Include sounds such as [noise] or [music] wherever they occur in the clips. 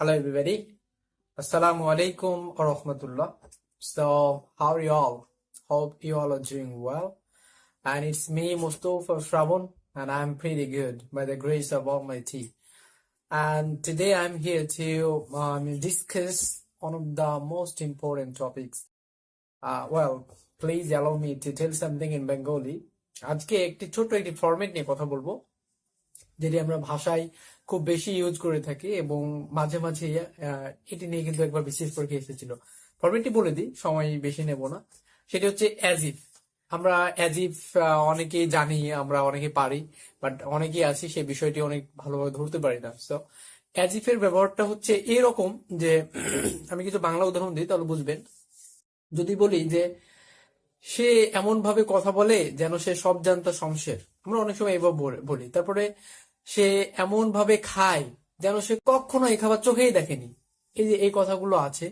Hello, everybody. Assalamu alaikum wa rahmatullah. So, how are you all? Hope you all are doing well. And it's me, Mustafa Shravan, and I'm pretty good by the grace of Almighty. And today I'm here to um, discuss one of the most important topics. Uh, well, please allow me to tell something in Bengali. আজকে একটি ছোট একটি format নিয়ে কথা বলব যেটি আমরা ভাষায় খুব বেশি ইউজ করে থাকি এবং মাঝে মাঝে এটি নিয়ে কিন্তু একবার বিশেষ পরীক্ষা এসেছিল। ফরম্যাটটি বলে দিই, সময় বেশি নেব না। সেটি হচ্ছে অ্যাজ ইফ আমরা অ্যাজ ইফ অনেকেই জানি, আমরা অনেকে পারি বাট অনেকেই আছি সেই বিষয়টি অনেক ভালোভাবে ধরতে পারি না। তো অ্যাজ ইফ এর ব্যবহারটা হচ্ছে এরকম যে, [clears throat] আমি কিছু বাংলা উদাহরণ দিই, তাহলে বুঝবেন। যদি বলি যে, সে এমন ভাবে কথা বলে যেন সে সব জানতা শমশের আমরা অনেক সময় এভাবে বলি। তারপরে সে এমন ভাবে খায় যেন সে কখনো এই খাবার চোখেই দেখেনি। এই যে এই কথাগুলো আছে,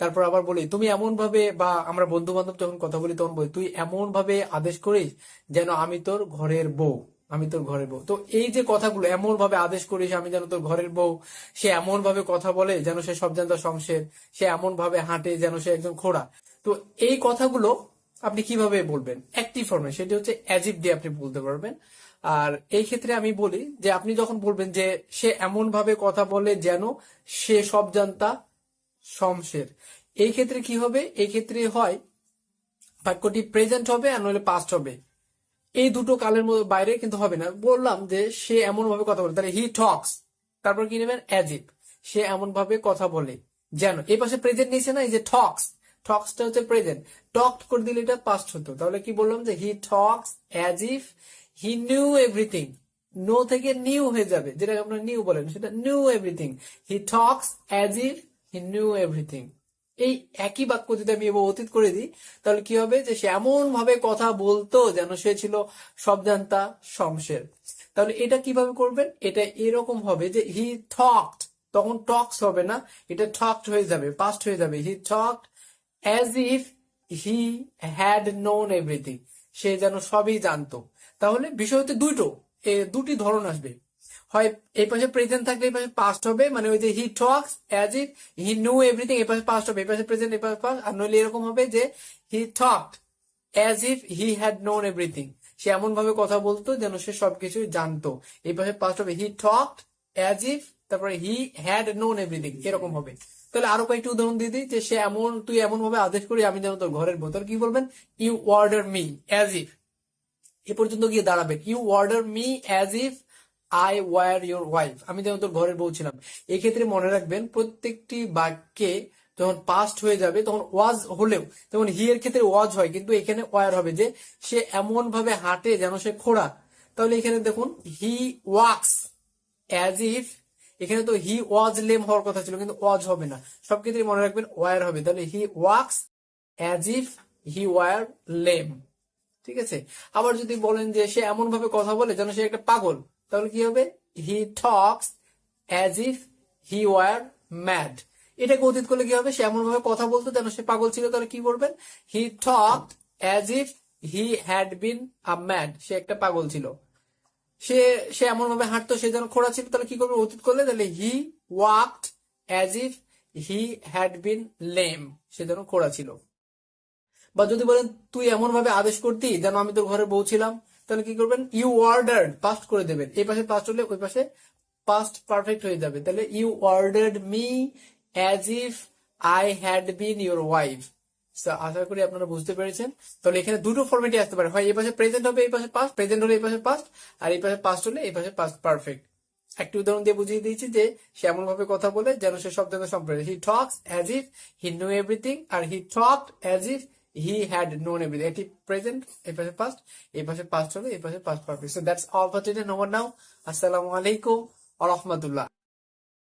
তারপর আবার বলি, তুমি এমন ভাবে বা আমরা বন্ধু বান্ধব যখন কথা বলি তখন বলি, তুই এমন ভাবে আদেশ করিস যেন আমি তোর ঘরের বউ, আমি তোর ঘরের বউ। তো এই যে কথাগুলো এমন ভাবে আদেশ করিস আমি যেন তোর ঘরের বউ। সে এমন ভাবে কথা বলে যেন সে সব জানতা শমশের সে এমন ভাবে হাঁটে যেন সে একজন খোড়া তো এই কথাগুলো আপনি কীভাবে বলবেন? একটি ফর্মে সেটি হচ্ছে অ্যাজিভ দিয়ে আপনি বলতে পারবেন। আর এই ক্ষেত্রে আমি বলি যে আপনি যখন বলবেন যে সে এমন ভাবে কথা বলে যেন সে সব জানতা শমশের, এই ক্ষেত্রে কি হবে? এই ক্ষেত্রে হয় বাক্যটি প্রেজেন্ট হবে আর নইলে পাস্ট হবে। এই দুটো কালের মধ্যে বাইরে কিন্তু হবে না। বললাম যে সে এমন ভাবে কথা বলে, তাহলে হি টক্স তারপর কি নেবেন? অ্যাজিভ সে এমন ভাবে কথা বলে যেন। এই পাশে প্রেজেন্ট নিয়েছে না, এই যে টক্স টক্সটা হচ্ছে প্রেজেন্ট টক করে দিলে এটা পাস্ট হতো। তাহলে কি বললাম যে he talks as if he knew everything know থেকে নিউ হয়ে যাবে যেটা আপনারা নিউ বলেন, সেটা knew everything he talks as if he knew everything এই একই বাক্য যদি আমি এবার অতীত করে দিই, তাহলে কি হবে? যে সে এমন ভাবে কথা বলতো যেন সে ছিল সব জানতা শমশের। তাহলে এটা কীভাবে করবেন? এটা এরকম হবে যে হি টকড তখন টক্স হবে না, এটা টকড হয়ে যাবে পাস্ট হয়ে যাবে। He talked as if he had known everything সে যেন সবই জানতো। তাহলে বিষয় হচ্ছে দুটো। দুটি ধরন আসবে। হয় এই পাশে প্রেজেন্ট থাকলে এই পাশে পাস্ট হবে মানে ওই যে he talks as if he know everything এই পাশে পাস্ট হবে, এই পাশে প্রেজেন্ট এই পাশে পাস্ট আর নইলে এরকম হবে যে he talked as if he had known everything সে এমন ভাবে কথা বলতো যেন সে সবকিছু জানতো। এই পাশে পাস্ট হবে হি টকড অ্যাজ ইফ তারপরে হি হ্যাড নোন এভরিথিং এরকম হবে। তাহলে আরও কয়েকটি উদাহরণ দিয়ে দিই যে সে এমন, তুই এমন ভাবে আদেশ করি আমি যেন তোর ঘরের বোতল কি বলবেন? You order me as if এ পর্যন্ত গিয়ে দাঁড়াবে। You order me as if I were your wife আমি যেমন তোর ঘরের বউ ছিলাম। এক্ষেত্রে মনে রাখবেন, প্রত্যেকটি বাক্যে যখন পাস্ট হয়ে যাবে, তখন ওয়াজ হলেও যেমন হি এর ক্ষেত্রে ওয়াজ হয়, কিন্তু এখানে ওয়ার হবে যে, সে এমন ভাবে হাঁটে যেন সে খোড়া। তাহলে এখানে দেখুন হি ওয়াক্স অ্যাজ ইফ এখানে তো হি ওয়াজ লেম হওয়ার কথা ছিল, কিন্তু ওয়াজ হবে না। সব ক্ষেত্রে মনে রাখবেন ওয়ার হবে। তাহলে he walks as if he were lame ঠিক আছে? আবার যদি বলেন যে সে এমন ভাবে কথা বলে যেন সে একটা পাগল, তাহলে কি হবে? He talks as if he were mad এটাকে অতীত করলে কি হবে? সে এমন ভাবে কথা বলতো যেন সে পাগল ছিল, তাহলে কি করবেন he talk as if he had been a mad সে একটা পাগল ছিল। সে সে এমন ভাবে হাঁটতো, সে যেন খোড়া ছিল, তাহলে কি করবে? অতীত করলে তাহলে he walked as if he had been lame সে যেন খোড়া ছিল। বা যদি বলেন, তুই এমন ভাবে আদেশ করতি যেন আমি তোর ঘরে বউ ছিলাম, তাহলে কি করবেন? ইউ অর্ডার্ড পাস্ট করে দেবেন। এই পাশে পাস্ট হলে ওই পাশে পাস্ট পারফেক্ট হয়ে যাবে। তাহলে you ordered me as if I had been your wife আশা করি আপনারা বুঝতে পেরেছেন। তাহলে এখানে দুটো ফর্মেটই আসতে পারে। হয় এই পাশে প্রেজেন্ট হবে, এই পাশে পাস্ট প্রেজেন্ট হলে এই পাশে পাস্ট আর এই পাশে পাস্ট হলে এই পাশে পাস্ট পারফেক্ট একটি উদাহরণ দিয়ে বুঝিয়ে দিয়েছি যে, সে এমন ভাবে কথা বলে যেন সে সব জায়গায় সম্পর্কে he talks as if he know everything R he talked as if he had known everything এটি প্রেজেন্ট এই পাশে পাস্ট এই পাশে পাস্ট হবে এই পাশে past perfect so that's all for today no now আসসালামু আলাইকুম ওয়া রাহমাতুল্লাহ